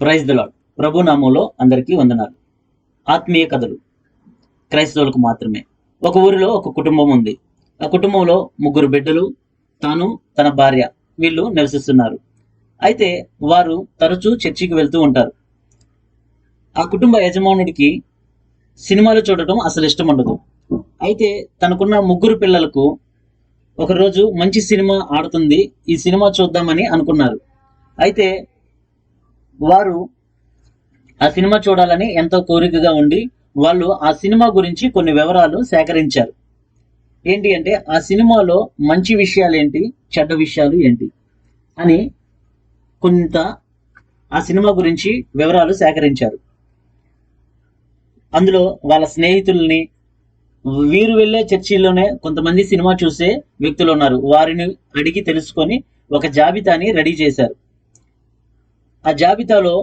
Praise దులాడ్ ప్రభు నామంలో అందరికీ వందనాలు. ఆత్మీయ కథలు. క్రైస్తవులకు మాత్రమే. ఒక ఊరిలో ఒక కుటుంబం ఉంది. ఆ కుటుంబంలో ముగ్గురు బిడ్డలు తాను తన భార్య వీళ్ళు నివసిస్తున్నారు. అయితే వారు తరచూ చర్చికి వెళ్తూ ఉంటారు. ఆ కుటుంబ యజమానుడికి సినిమాలు చూడటం అసలు ఇష్టం ఉండదు. అయితే తనకున్న ముగ్గురు పిల్లలకు ఒకరోజు మంచి సినిమా ఆడుతుంది ఈ సినిమా చూద్దామని అనుకున్నారు. అయితే వారు ఆ సినిమా చూడాలని ఎంతో కోరికగా ఉండి వాళ్ళు ఆ సినిమా గురించి కొన్ని వివరాలు సేకరించారు. ఏంటి అంటే ఆ సినిమాలో మంచి విషయాలు ఏంటి చెడ్డ విషయాలు ఏంటి అని కొంత ఆ సినిమా గురించి వివరాలు సేకరించారు. అందులో వాళ్ళ స్నేహితుల్ని వీరు వెళ్ళే చర్చిల్లోనే కొంతమంది సినిమా చూసే వ్యక్తులు ఉన్నారు. వారిని అడిగి తెలుసుకొని ఒక జాబితాని రెడీ చేశారు. ఆ జాబితాలో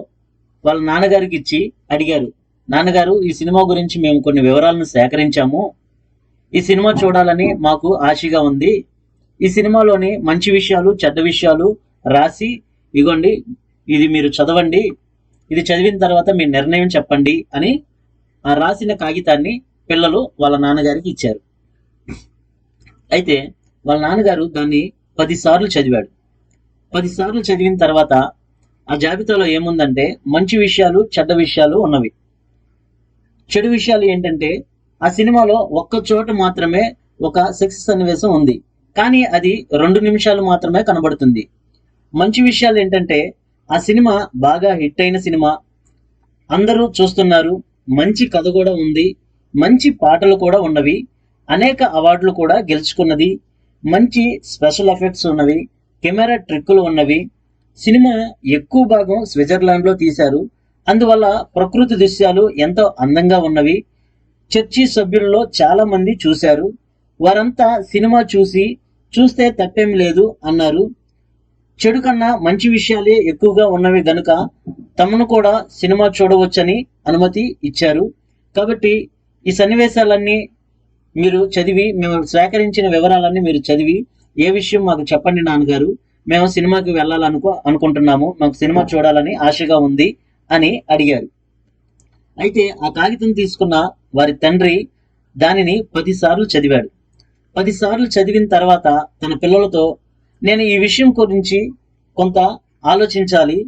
వాళ్ళ నాన్నగారికి ఇచ్చి అడిగారు నాన్నగారు ఈ సినిమా గురించి మేము కొన్ని వివరాలను సేకరించాము. ఈ సినిమా చూడాలని మాకు ఆశగా ఉంది. ఈ సినిమాలోని మంచి విషయాలు చెడ్డ విషయాలు రాసి ఇగోండి ఇది మీరు చదవండి. ఇది చదివిన తర్వాత మీ నిర్ణయం చెప్పండి అని ఆ రాసిన కాగితాన్ని పిల్లలు వాళ్ళ నాన్నగారికి ఇచ్చారు. అయితే వాళ్ళ నాన్నగారు దాన్ని పదిసార్లు చదివాడు. పదిసార్లు చదివిన తర్వాత ఆ జాబితాలో ఏముందంటే మంచి విషయాలు చెడ్డ విషయాలు ఉన్నవి. చెడు విషయాలు ఏంటంటే ఆ సినిమాలో ఒక్క చోట మాత్రమే ఒక సెక్స్ సన్నివేశం ఉంది. కానీ అది రెండు నిమిషాలు మాత్రమే కనబడుతుంది. మంచి విషయాలు ఏంటంటే ఆ సినిమా బాగా హిట్ అయిన సినిమా. అందరూ చూస్తున్నారు మంచి కథ కూడా ఉంది మంచి పాటలు కూడా ఉన్నవి అనేక అవార్డులు కూడా గెలుచుకున్నది మంచి స్పెషల్ ఎఫెక్ట్స్ ఉన్నవి కెమెరా ట్రిక్కులు ఉన్నవి సినిమా ఎక్కువ భాగం స్విట్జర్లాండ్లో తీశారు. అందువల్ల ప్రకృతి దృశ్యాలు ఎంతో అందంగా ఉన్నవి. చర్చి సభ్యుల్లో చాలా మంది చూశారు. వారంతా సినిమా చూసి చూస్తే తప్పేం లేదు అన్నారు. చెడు కన్నా మంచి విషయాలే ఎక్కువగా ఉన్నవి గనుక తమను కూడా సినిమా చూడవచ్చని అనుమతి ఇచ్చారు. కాబట్టి ఈ సన్నివేశాలన్నీ మీరు చదివి మేము సేకరించిన వివరాలన్నీ మీరు చదివి ఏ విషయం మాకు చెప్పండి నాన్నగారు. మేము సినిమాకి వెళ్ళాలనుకో అనుకుంటున్నాము. మాకు సినిమా చూడాలని ఆశగా ఉంది అని అడిగారు. అయితే ఆ కాగితం తీసుకున్న వారి తండ్రి దానిని పదిసార్లు చదివాడు. పదిసార్లు చదివిన తర్వాత తన పిల్లలతో నేను ఈ విషయం గురించి కొంత ఆలోచించాలి.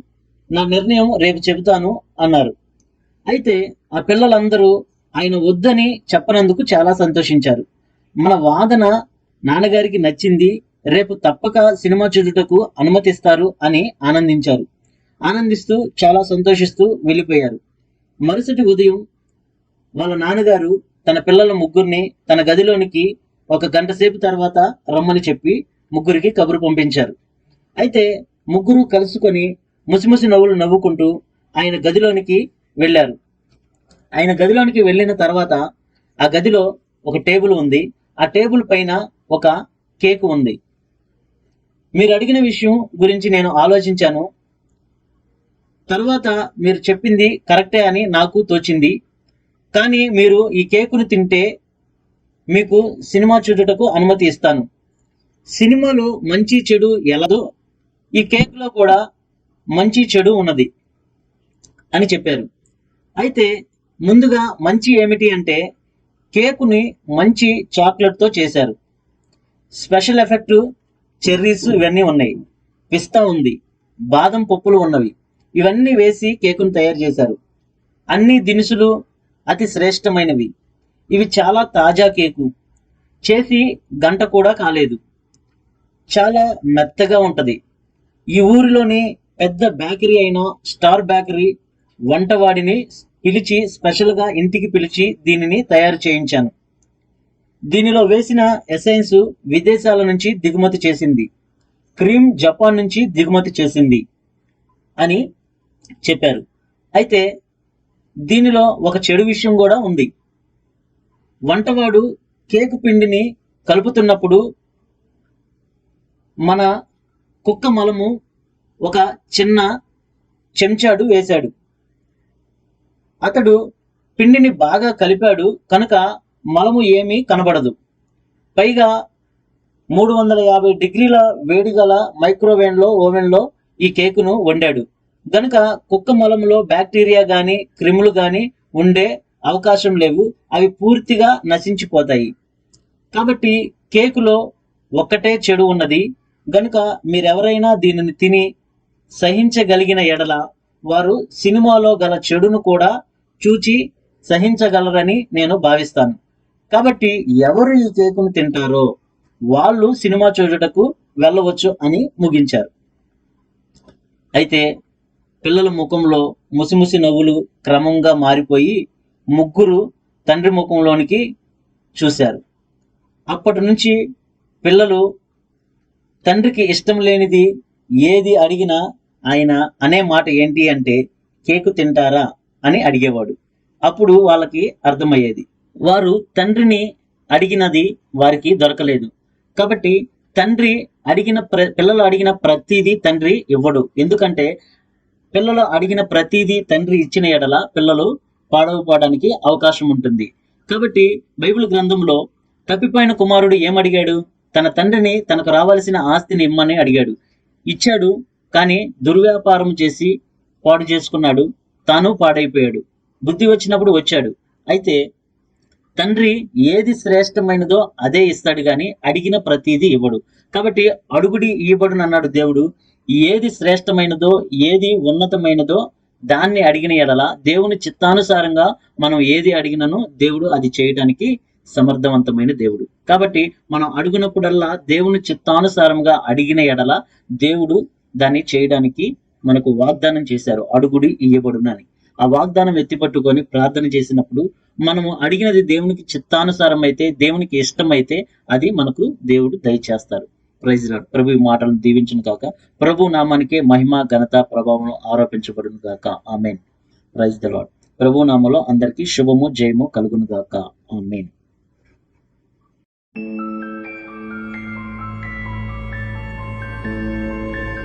నా నిర్ణయం రేపు చెబుతాను అన్నారు. అయితే ఆ పిల్లలందరూ ఆయన వద్దని చెప్పనందుకు చాలా సంతోషించారు. మన వాదన నాన్నగారికి నచ్చింది రేపు తప్పక సినిమా చూడుటకు అనుమతిస్తారు అని ఆనందించారు. ఆనందిస్తూ చాలా సంతోషిస్తూ వెళ్ళిపోయారు. మరుసటి ఉదయం వాళ్ళ నాన్నగారు తన పిల్లల ముగ్గురిని తన గదిలోనికి ఒక గంట సేపు తర్వాత రమ్మని చెప్పి ముగ్గురికి కబురు పంపించారు. అయితే ముగ్గురు కలుసుకొని ముసిముసి నవ్వులు నవ్వుకుంటూ ఆయన గదిలోనికి వెళ్ళారు. ఆయన గదిలోనికి వెళ్ళిన తర్వాత ఆ గదిలో ఒక టేబుల్ ఉంది. ఆ టేబుల్ పైన ఒక కేక్ ఉంది. మీరు అడిగిన విషయం గురించి నేను ఆలోచించాను. తర్వాత మీరు చెప్పింది కరెక్టే అని నాకు తోచింది. కానీ మీరు ఈ కేకును తింటే మీకు సినిమా చూడటకు అనుమతి ఇస్తాను. సినిమాలో మంచి చెడు ఎలాదో ఈ కేక్లో కూడా మంచి చెడు ఉన్నది అని చెప్పారు. అయితే ముందుగా మంచి ఏమిటి అంటే కేకుని మంచి చాక్లెట్తో చేశారు. స్పెషల్ ఎఫెక్ట్ చెర్రీస్ ఇవన్నీ ఉన్నాయి. పిస్తా ఉంది. బాదం పప్పులు ఉన్నవి. ఇవన్నీ వేసి కేకును తయారు చేశారు. అన్ని దినుసులు అతి శ్రేష్టమైనవి. ఇవి చాలా తాజా కేకు. చేసి గంట కూడా కాలేదు. చాలా మెత్తగా ఉంటుంది. ఈ ఊరిలోని పెద్ద బేకరీ అయిన స్టార్ బేకరీ వంటవాడిని పిలిచి స్పెషల్గా ఇంటికి పిలిచి దీనిని తయారు చేయించాను. దీనిలో వేసిన ఎసైన్స్ విదేశాల నుంచి దిగుమతి చేసింది. క్రీమ్ జపాన్ నుంచి దిగుమతి చేసింది అని చెప్పారు. అయితే దీనిలో ఒక చెడు విషయం కూడా ఉంది. వంటవాడు కేకు పిండిని కలుపుతున్నప్పుడు మన కుక్క మలము ఒక చిన్న చెంచాడు వేశాడు. అతడు పిండిని బాగా కలిపాడు. కనుక మలము ఏమీ కనబడదు. పైగా మూడు వందల యాభై డిగ్రీల వేడి గల మైక్రోవేవ్లో ఓవెన్లో ఈ కేకును వండాడు. గనుక కుక్క మలంలో బ్యాక్టీరియా కానీ క్రిములు కానీ ఉండే అవకాశం లేవు. అవి పూర్తిగా నశించిపోతాయి. కాబట్టి కేకులో ఒక్కటే చెడు ఉన్నది. గనుక మీరెవరైనా దీనిని తిని సహించగలిగిన ఎడల వారు సినిమాలో గల చెడును కూడా చూచి సహించగలరని నేను భావిస్తాను. కాబట్టి ఎవరు ఈ కేకును తింటారో వాళ్ళు సినిమా చూడటకు వెళ్ళవచ్చు అని ముగించారు. అయితే పిల్లల ముఖంలో ముసిముసి నవ్వులు క్రమంగా మారిపోయి ముగ్గురు తండ్రి ముఖంలోనికి చూశారు. అప్పటి నుంచి పిల్లలు తండ్రికి ఇష్టం లేనిది ఏది అడిగినా ఆయన అనే మాట ఏంటి అంటే కేకు తింటారా అని అడిగేవాడు. అప్పుడు వాళ్ళకి అర్థమయ్యేది. వారు తండ్రిని అడిగినది వారికి దొరకలేదు. కాబట్టి తండ్రి అడిగిన ప్ర పిల్లలు అడిగిన ప్రతిదీ తండ్రి ఇవ్వడు. ఎందుకంటే పిల్లలు అడిగిన ప్రతిదీ తండ్రి ఇచ్చిన ఎడల పిల్లలు పాడవపోవడానికి అవకాశం ఉంటుంది. కాబట్టి బైబిల్ గ్రంథంలో తప్పిపోయిన కుమారుడు ఏమడిగాడు? తన తండ్రిని తనకు రావాల్సిన ఆస్తిని ఇమ్మని అడిగాడు. ఇచ్చాడు కానీ దుర్వ్యాపారం చేసి పాడు చేసుకున్నాడు. తాను పాడైపోయాడు. బుద్ధి వచ్చినప్పుడు వచ్చాడు. అయితే తండ్రి ఏది శ్రేష్టమైనదో అదే ఇస్తాడు కానీ అడిగిన ప్రతిదీ ఇవ్వడు. కాబట్టి అడుగుడి ఇవ్వడును అన్నాడు దేవుడు ఏది శ్రేష్టమైనదో ఏది ఉన్నతమైనదో దాన్ని అడిగిన ఎడల దేవుని చిత్తానుసారంగా మనం ఏది అడిగినను దేవుడు అది చేయడానికి సమర్థవంతమైన దేవుడు. కాబట్టి మనం అడుగునప్పుడల్లా దేవుని చిత్తానుసారంగా అడిగిన ఎడల దేవుడు దాన్ని చేయడానికి మనకు వాగ్దానం చేశారు అడుగుడి ఇయ్యబడునని ఆ వాగ్దానం ఎత్తిపట్టుకొని ప్రార్థన చేసినప్పుడు మనము అడిగినది దేవునికి చిత్తానుసారం అయితే దేవునికి ఇష్టం అయితే అది మనకు దేవుడు దయచేస్తారు. ప్రైజ్ ప్రభు మాటలను దీవించిన కాక ప్రభు నామానికే మహిమ ఘనత ప్రభావం ఆరోపించబడును కాక ఆమెన్ ప్రైజ్ ద లాడ్ ప్రభు నామలో అందరికీ శుభము జయము కలుగును గాక. ఆమెన్